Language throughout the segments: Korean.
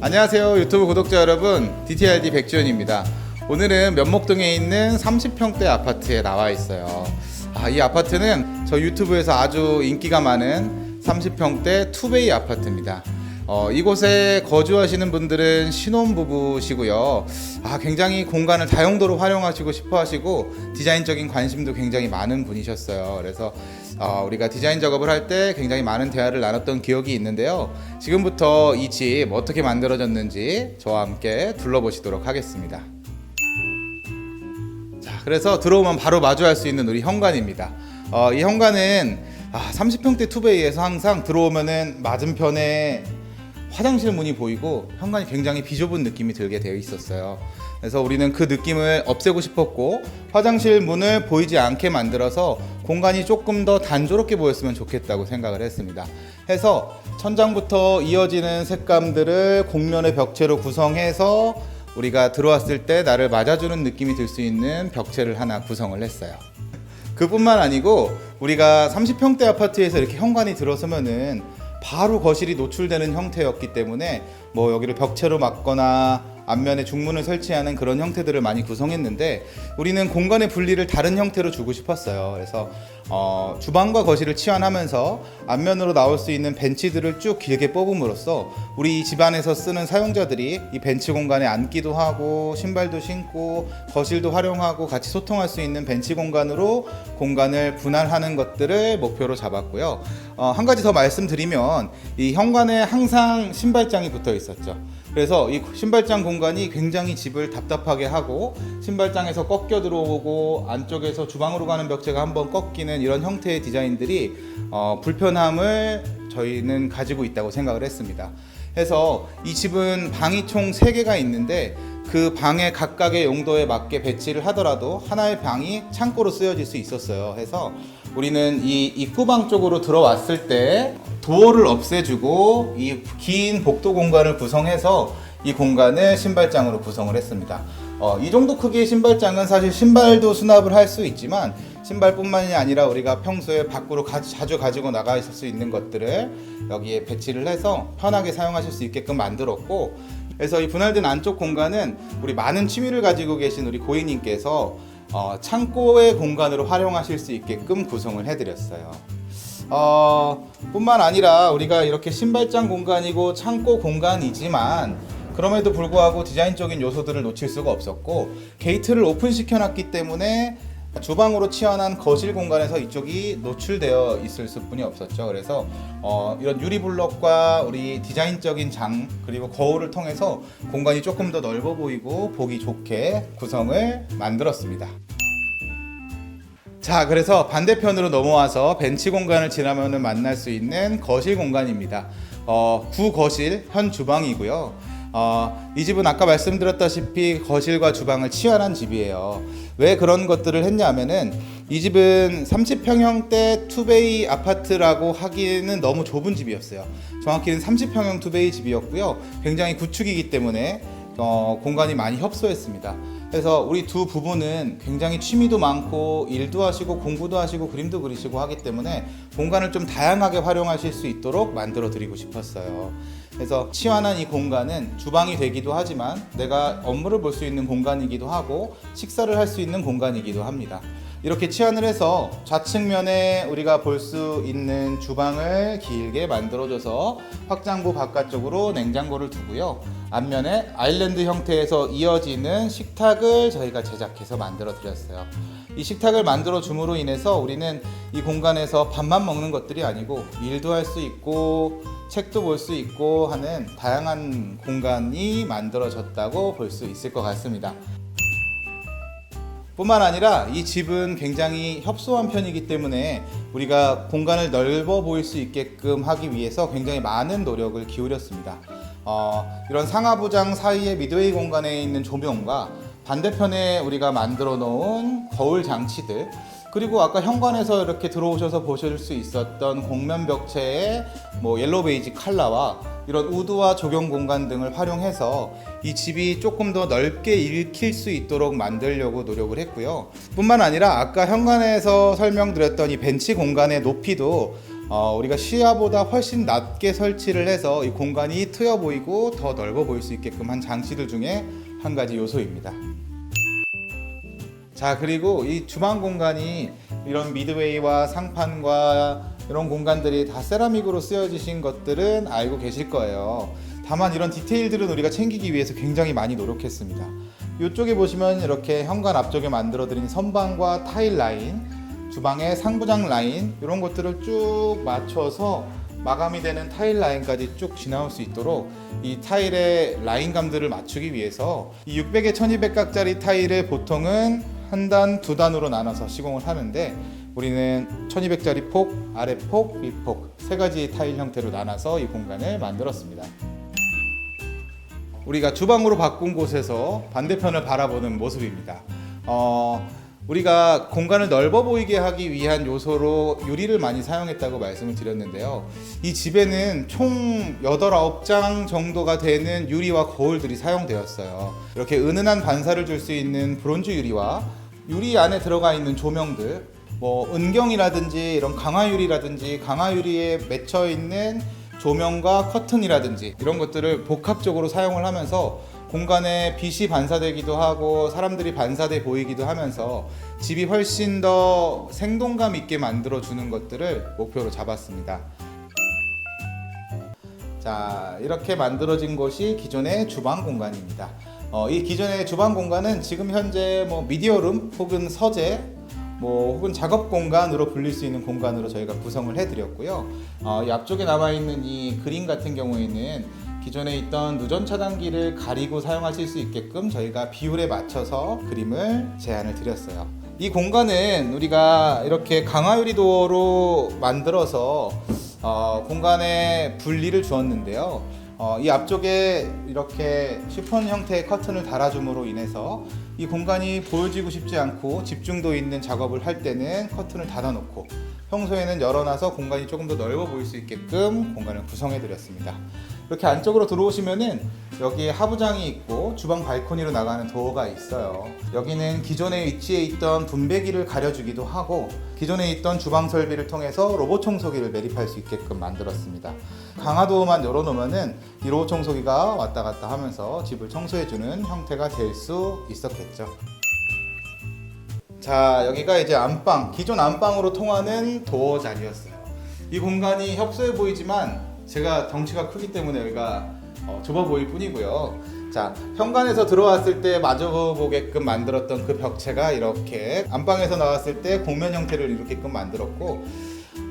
안녕하세요 유튜브 구독자 여러분. DTRD 백지현입니다. 오늘은 면목동에 있는 30평대 아파트에 나와 있어요. 아, 이 아파트는 저 유튜브에서 아주 인기가 많은 30평대 투베이 아파트입니다 어, 이곳에 거주하시는 분들은 신혼부부시고요. 아, 굉장히 공간을 다용도로 활용하시고 싶어 하시고 디자인적인 관심도 굉장히 많은 분이셨어요. 그래서 어, 우리가 디자인 작업을 할 때 굉장히 많은 대화를 나눴던 기억이 있는데요. 지금부터 이 집 어떻게 만들어졌는지 저와 함께 둘러보시도록 하겠습니다. 자, 그래서 들어오면 바로 마주할 수 있는 우리 현관입니다. 어, 이 현관은 아, 30평대 투베이에서 항상 들어오면은 맞은편에 화장실 문이 보이고 현관이 굉장히 비좁은 느낌이 들게 되어 있었어요. 그래서 우리는 그 느낌을 없애고 싶었고 화장실 문을 보이지 않게 만들어서 공간이 조금 더 단조롭게 보였으면 좋겠다고 생각을 했습니다. 해서 천장부터 이어지는 색감들을 곡면의 벽체로 구성해서 우리가 들어왔을 때 나를 맞아주는 느낌이 들 수 있는 벽체를 하나 구성을 했어요. 그뿐만 아니고 우리가 30평대 아파트에서 이렇게 현관이 들어서면은 바로 거실이 노출되는 형태였기 때문에 뭐 여기를 벽체로 막거나 앞면에 중문을 설치하는 그런 형태들을 많이 구성했는데 우리는 공간의 분리를 다른 형태로 주고 싶었어요. 그래서 어, 주방과 거실을 치환하면서 앞면으로 나올 수 있는 벤치들을 쭉 길게 뽑음으로써 우리 집안에서 쓰는 사용자들이 이 벤치 공간에 앉기도 하고 신발도 신고 거실도 활용하고 같이 소통할 수 있는 벤치 공간으로 공간을 분할하는 것들을 목표로 잡았고요. 어, 한 가지 더 말씀드리면 이 현관에 항상 신발장이 붙어 있었죠. 그래서 이 신발장 공간이 굉장히 집을 답답하게 하고 신발장에서 꺾여 들어오고 안쪽에서 주방으로 가는 벽체가 한번 꺾이는 이런 형태의 디자인들이 어, 불편함을 저희는 가지고 있다고 생각을 했습니다. 해서 이 집은 방이 총 3개가 있는데 그 방의 각각의 용도에 맞게 배치를 하더라도 하나의 방이 창고로 쓰여질 수 있었어요. 해서 우리는 이 입구방 쪽으로 들어왔을 때 도어를 없애주고 이 긴 복도 공간을 구성해서 이 공간을 신발장으로 구성을 했습니다. 어, 이 정도 크기의 신발장은 사실 신발도 수납을 할 수 있지만 신발뿐만이 아니라 우리가 평소에 밖으로 가, 자주 가지고 나가 있을 수 있는 것들을 여기에 배치를 해서 편하게 사용하실 수 있게끔 만들었고 그래서 이 분할된 안쪽 공간은 우리 많은 취미를 가지고 계신 우리 고객님께서 어, 창고의 공간으로 활용하실 수 있게끔 구성을 해드렸어요. 어, 뿐만 아니라 우리가 이렇게 신발장 공간이고 창고 공간이지만 그럼에도 불구하고 디자인적인 요소들을 놓칠 수가 없었고 게이트를 오픈 시켜 놨기 때문에 주방으로 치환한 거실 공간에서 이쪽이 노출되어 있을 수뿐이 없었죠. 그래서 어, 이런 유리 블럭과 우리 디자인적인 장 그리고 거울을 통해서 공간이 조금 더 넓어 보이고 보기 좋게 구성을 만들었습니다. 자, 그래서 반대편으로 넘어와서 벤치 공간을 지나면 만날 수 있는 거실 공간입니다. 어, 구 거실, 현 주방이고요. 어, 이 집은 아까 말씀드렸다시피 거실과 주방을 치환한 집이에요. 왜 그런 것들을 했냐면은 이 집은 30평형대 투베이 아파트라고 하기에는 너무 좁은 집이었어요. 정확히는 30평형 투베이 집이었고요. 굉장히 구축이기 때문에 어, 공간이 많이 협소했습니다. 그래서 우리 두 부부는 굉장히 취미도 많고 일도 하시고 공부도 하시고 그림도 그리시고 하기 때문에 공간을 좀 다양하게 활용하실 수 있도록 만들어 드리고 싶었어요. 그래서 치환한 이 공간은 주방이 되기도 하지만 내가 업무를 볼 수 있는 공간이기도 하고 식사를 할 수 있는 공간이기도 합니다. 이렇게 치환을 해서 좌측면에 우리가 볼 수 있는 주방을 길게 만들어줘서 확장부 바깥쪽으로 냉장고를 두고요. 앞면에 아일랜드 형태에서 이어지는 식탁을 저희가 제작해서 만들어 드렸어요. 이 식탁을 만들어 줌으로 인해서 우리는 이 공간에서 밥만 먹는 것들이 아니고 일도 할 수 있고 책도 볼 수 있고 하는 다양한 공간이 만들어졌다고 볼 수 있을 것 같습니다. 뿐만 아니라 이 집은 굉장히 협소한 편이기 때문에 우리가 공간을 넓어 보일 수 있게끔 하기 위해서 굉장히 많은 노력을 기울였습니다. 어, 이런 상하부장 사이의 미드웨이 공간에 있는 조명과 반대편에 우리가 만들어 놓은 거울 장치들 그리고 아까 현관에서 이렇게 들어오셔서 보실 수 있었던 곡면 벽체의 뭐 옐로우 베이지 칼라와 이런 우드와 조경 공간 등을 활용해서 이 집이 조금 더 넓게 읽힐 수 있도록 만들려고 노력을 했고요. 뿐만 아니라 아까 현관에서 설명드렸던 이 벤치 공간의 높이도 어, 우리가 시야보다 훨씬 낮게 설치를 해서 이 공간이 트여 보이고 더 넓어 보일 수 있게끔 한 장치들 중에 한 가지 요소입니다. 자 그리고 이 주방 공간이 이런 미드웨이와 상판과 이런 공간들이 다 세라믹으로 쓰여지신 것들은 알고 계실 거예요. 다만 이런 디테일들은 우리가 챙기기 위해서 굉장히 많이 노력했습니다. 이쪽에 보시면 이렇게 현관 앞쪽에 만들어드린 선반과 타일 라인, 주방의 상부장 라인 이런 것들을 쭉 맞춰서 마감이 되는 타일 라인까지 쭉 지나올 수 있도록 이 타일의 라인감들을 맞추기 위해서 이 600에 1200각짜리 타일을 보통은 한 단, 두 단으로 나눠서 시공을 하는데 우리는 1200짜리 폭, 아래 폭, 윗폭 세 가지 타일 형태로 나눠서 이 공간을 만들었습니다. 우리가 주방으로 바꾼 곳에서 반대편을 바라보는 모습입니다. 어, 우리가 공간을 넓어 보이게 하기 위한 요소로 유리를 많이 사용했다고 말씀을 드렸는데요. 이 집에는 총 8, 9장 정도가 되는 유리와 거울들이 사용되었어요. 이렇게 은은한 반사를 줄 수 있는 브론즈 유리와 유리 안에 들어가 있는 조명들, 뭐 은경이라든지 이런 강화유리라든지 강화유리에 맺혀 있는 조명과 커튼이라든지 이런 것들을 복합적으로 사용을 하면서 공간에 빛이 반사되기도 하고 사람들이 반사돼 보이기도 하면서 집이 훨씬 더 생동감 있게 만들어 주는 것들을 목표로 잡았습니다. 자 이렇게 만들어진 곳이 기존의 주방 공간입니다. 어, 이 기존의 주방 공간은 지금 현재 뭐 미디어룸 혹은 서재 뭐 혹은 작업 공간으로 불릴 수 있는 공간으로 저희가 구성을 해드렸고요. 어, 이 앞쪽에 남아 있는 이 그림 같은 경우에는 기존에 있던 누전 차단기를 가리고 사용하실 수 있게끔 저희가 비율에 맞춰서 그림을 제안을 드렸어요. 이 공간은 우리가 이렇게 강화유리 도어로 만들어서 어, 공간에 분리를 주었는데요. 어, 이 앞쪽에 이렇게 시폰 형태의 커튼을 달아줌으로 인해서 이 공간이 보여지고 싶지 않고 집중도 있는 작업을 할 때는 커튼을 닫아놓고 평소에는 열어놔서 공간이 조금 더 넓어 보일 수 있게끔 공간을 구성해 드렸습니다. 이렇게 안쪽으로 들어오시면은 여기에 하부장이 있고 주방 발코니로 나가는 도어가 있어요. 여기는 기존에 위치해 있던 분배기를 가려주기도 하고 기존에 있던 주방 설비를 통해서 로봇 청소기를 매립할 수 있게끔 만들었습니다. 강화도어만 열어놓으면은 이 로봇 청소기가 왔다 갔다 하면서 집을 청소해주는 형태가 될 수 있었겠죠. 자 여기가 이제 안방 기존 안방으로 통하는 도어 자리였어요 이 공간이 협소해 보이지만 제가 덩치가 크기 때문에 여기가 어, 좁아 보일 뿐이고요 자 현관에서 들어왔을 때 마주 보게끔 만들었던 그 벽체가 이렇게 안방에서 나왔을 때 공면 형태를 이렇게끔 만들었고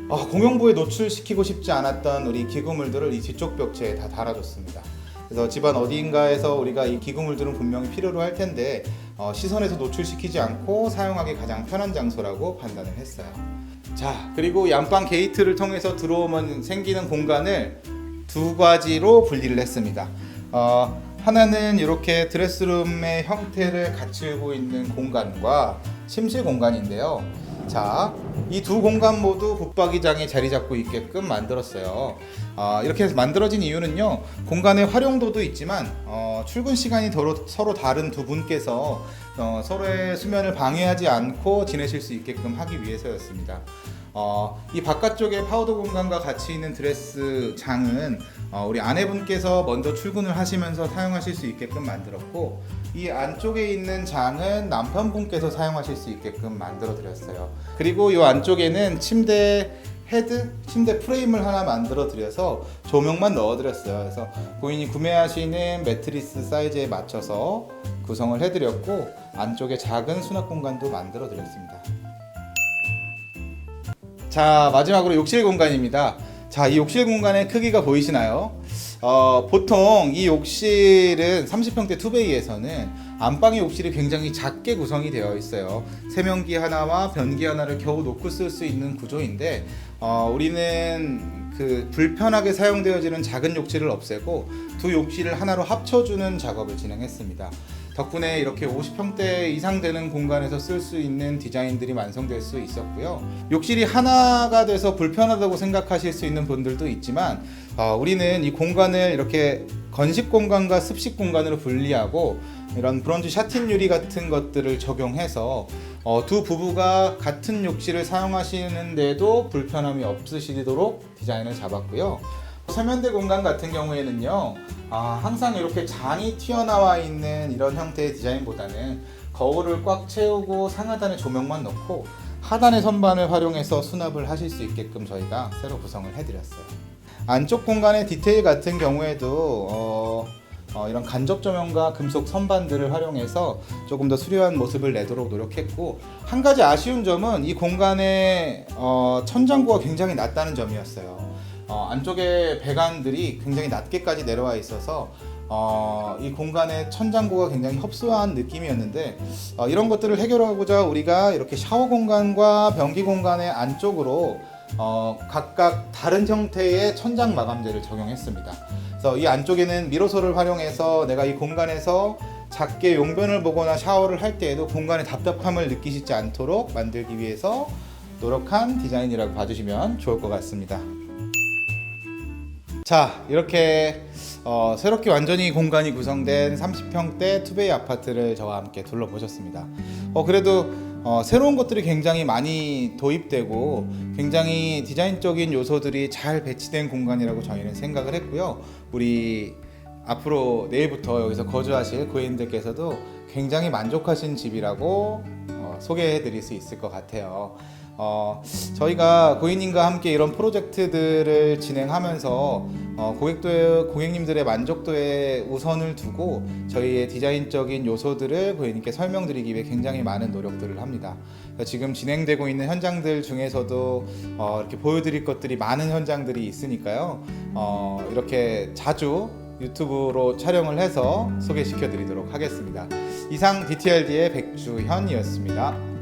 어, 공용부에 노출시키고 싶지 않았던 우리 기구물들을 이 뒤쪽 벽체에 다 달아줬습니다 그래서 집안 어디인가에서 우리가 이 기구물들은 분명히 필요로 할 텐데 어, 시선에서 노출시키지 않고 사용하기 가장 편한 장소라고 판단을 했어요. 자, 그리고 양방 게이트를 통해서 들어오면 생기는 공간을 두 가지로 분리를 했습니다. 어, 하나는 이렇게 드레스룸의 형태를 갖추고 있는 공간과 침실 공간인데요. 자, 이 두 공간 모두 붙박이장에 자리 잡고 있게끔 만들었어요. 어, 이렇게 해서 만들어진 이유는요, 공간의 활용도도 있지만 어, 출근 시간이 서로 다른 두 분께서 어, 서로의 수면을 방해하지 않고 지내실 수 있게끔 하기 위해서였습니다. 어, 이 바깥쪽에 파우더 공간과 같이 있는 드레스 장은 어, 우리 아내분께서 먼저 출근을 하시면서 사용하실 수 있게끔 만들었고 이 안쪽에 있는 장은 남편분께서 사용하실 수 있게끔 만들어 드렸어요. 그리고 이 안쪽에는 침대 헤드, 침대 프레임을 하나 만들어 드려서 조명만 넣어 드렸어요. 그래서 고객이 구매하시는 매트리스 사이즈에 맞춰서 구성을 해 드렸고 안쪽에 작은 수납 공간도 만들어 드렸습니다. 자 마지막으로 욕실 공간입니다. 자 이 욕실 공간의 크기가 보이시나요? 어, 보통 이 욕실은 30평대 투베이에서는 안방의 욕실이 굉장히 작게 구성이 되어 있어요. 세면기 하나와 변기 하나를 겨우 놓고 쓸 수 있는 구조인데 어, 우리는 그 불편하게 사용되어지는 작은 욕실을 없애고 두 욕실을 하나로 합쳐주는 작업을 진행했습니다. 덕분에 이렇게 50평대 이상 되는 공간에서 쓸 수 있는 디자인들이 완성될 수 있었고요. 욕실이 하나가 돼서 불편하다고 생각하실 수 있는 분들도 있지만 어, 우리는 이 공간을 이렇게 건식 공간과 습식 공간으로 분리하고 이런 브론즈 샤틴 유리 같은 것들을 적용해서 어, 두 부부가 같은 욕실을 사용하시는데도 불편함이 없으시도록 디자인을 잡았고요. 세면대 공간 같은 경우에는요, 아, 항상 이렇게 장이 튀어나와 있는 이런 형태의 디자인보다는 거울을 꽉 채우고 상하단에 조명만 넣고 하단의 선반을 활용해서 수납을 하실 수 있게끔 저희가 새로 구성을 해드렸어요. 안쪽 공간의 디테일 같은 경우에도 어, 어, 이런 간접 조명과 금속 선반들을 활용해서 조금 더 수려한 모습을 내도록 노력했고 한 가지 아쉬운 점은 이 공간의 어, 천장고가 굉장히 낮다는 점이었어요. 어, 안쪽에 배관들이 굉장히 낮게까지 내려와 있어서 어, 이 공간의 천장고가 굉장히 협소한 느낌이었는데 어, 이런 것들을 해결하고자 우리가 이렇게 샤워 공간과 변기 공간의 안쪽으로 어, 각각 다른 형태의 천장 마감재를 적용했습니다. 그래서 이 안쪽에는 미로소를 활용해서 내가 이 공간에서 작게 용변을 보거나 샤워를 할 때에도 공간의 답답함을 느끼시지 않도록 만들기 위해서 노력한 디자인이라고 봐주시면 좋을 것 같습니다. 자 이렇게 어, 새롭게 완전히 공간이 구성된 30평대 투베이 아파트를 저와 함께 둘러보셨습니다. 어, 그래도 어, 새로운 것들이 굉장히 많이 도입되고 굉장히 디자인적인 요소들이 잘 배치된 공간이라고 저희는 생각을 했고요. 우리 앞으로 내일부터 여기서 거주하실 고객님들께서도 굉장히 만족하신 집이라고 어, 소개해 드릴 수 있을 것 같아요. 어, 저희가 고객님과 함께 이런 프로젝트들을 진행하면서 어, 고객도의, 고객님들의 만족도에 우선을 두고 저희의 디자인적인 요소들을 고객님께 설명드리기 위해 굉장히 많은 노력들을 합니다. 지금 진행되고 있는 현장들 중에서도 어, 이렇게 보여드릴 것들이 많은 현장들이 있으니까요. 어, 이렇게 자주 유튜브로 촬영을 해서 소개시켜 드리도록 하겠습니다. 이상 DTLD의 백주현이었습니다.